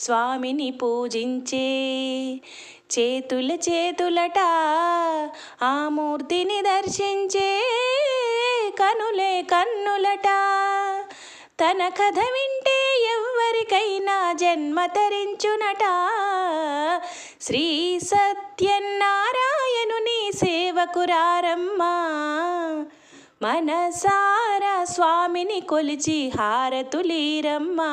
స్వామిని పూజించే. చేతుల చేతులట ఆ మూర్తిని దర్శించే. కనులే కన్నులట తన కథ వింటే ఎవ్వరికైనా జన్మ తరించునట. శ్రీ సత్యనారాయణుని సేవకురారమ్మా మనసారా స్వామిని కొలిచి హారతులీరమ్మా.